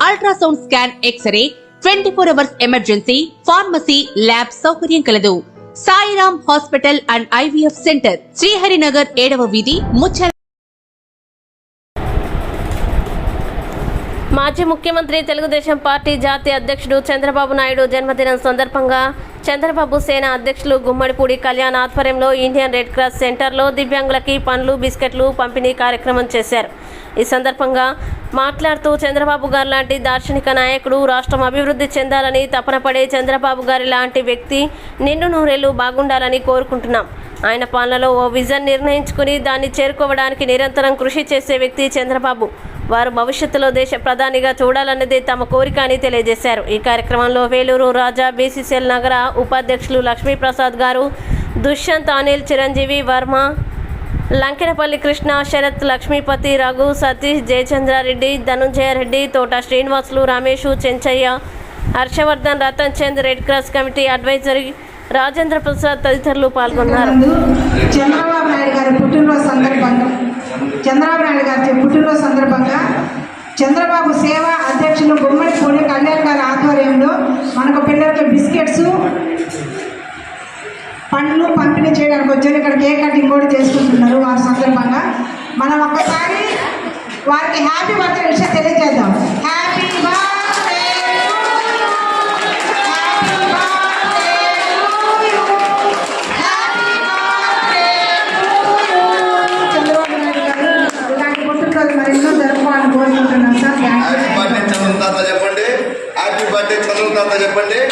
ultrasound scan x-ray twenty four hours emergency pharmacy lab సౌకర్యం కలదు. Sairam hospital and IVF centre Sriharinagar ఏడవ వీధి ముచ్చ మాజీ ముఖ్యమంత్రి తెలుగుదేశం పార్టీ జాతీయ అధ్యక్షుడు చంద్రబాబు నాయుడు జన్మదినం సందర్భంగా చంద్రబాబు సేన అధ్యక్షులు గుమ్మడిపూడి కళ్యాణ్ ఆధ్వర్యంలో ఇండియన్ రెడ్ క్రాస్ సెంటర్లో దివ్యాంగులకి పండ్లు బిస్కెట్లు పంపిణీ కార్యక్రమం చేశారు. ఈ సందర్భంగా మాట్లాడుతూ చంద్రబాబు గారు లాంటి దార్శనిక నాయకుడు రాష్ట్రం అభివృద్ధి చెందాలని తపన పడే చంద్రబాబు గారి లాంటి వ్యక్తి నిండు నూరేళ్ళు బాగుండాలని కోరుకుంటున్నాం. ఆయన పాలనలో ఓ విజన్ నిర్ణయించుకుని దాన్ని చేరుకోవడానికి నిరంతరం కృషి చేసే వ్యక్తి చంద్రబాబు. వారు భవిష్యత్తులో దేశ ప్రధానిగా చూడాలన్నదే తమ కోరిక అని తెలియజేశారు. ఈ కార్యక్రమంలో వేలూరు రాజా బీసీసీఎల్ నగర ఉపాధ్యక్షులు లక్ష్మీప్రసాద్ గారు Dushyant Anil Chiranjeevi Varma లంకెనపల్లి Krishna Sarath Lakshmipati Raghu Satish Jayachandrareddy Dhananjaya Reddy Thota Srinivasulu Ramesh Chenchaiah Harshavardhan Ratan Chand red cross committee advisory Rajendra Prasad తదితరులు పాల్గొన్నారు. చంద్రబాబు నాయుడు గారి పుట్టినరోజు సందర్భంగా చంద్రబాబు నాయుడు గారి పుట్టినరోజు సందర్భంగా చంద్రబాబు సేవ అధ్యక్షులు గుమ్మడి కోడి కళ్యాణ్ గారి ఆధ్వర్యంలో మనకు పిల్లలకి బిస్కెట్స్ పండ్లు పంపిణీ చేయడానికి వచ్చారు. ఇక్కడ కేక్ కటింగ్ కూడా చేసుకుంటున్నారు వారి సందర్భంగా. మనం ఒక్కసారి వారికి హ్యాపీ బర్త్డే విషయం తెలియజేద్దాం చెప్పండి.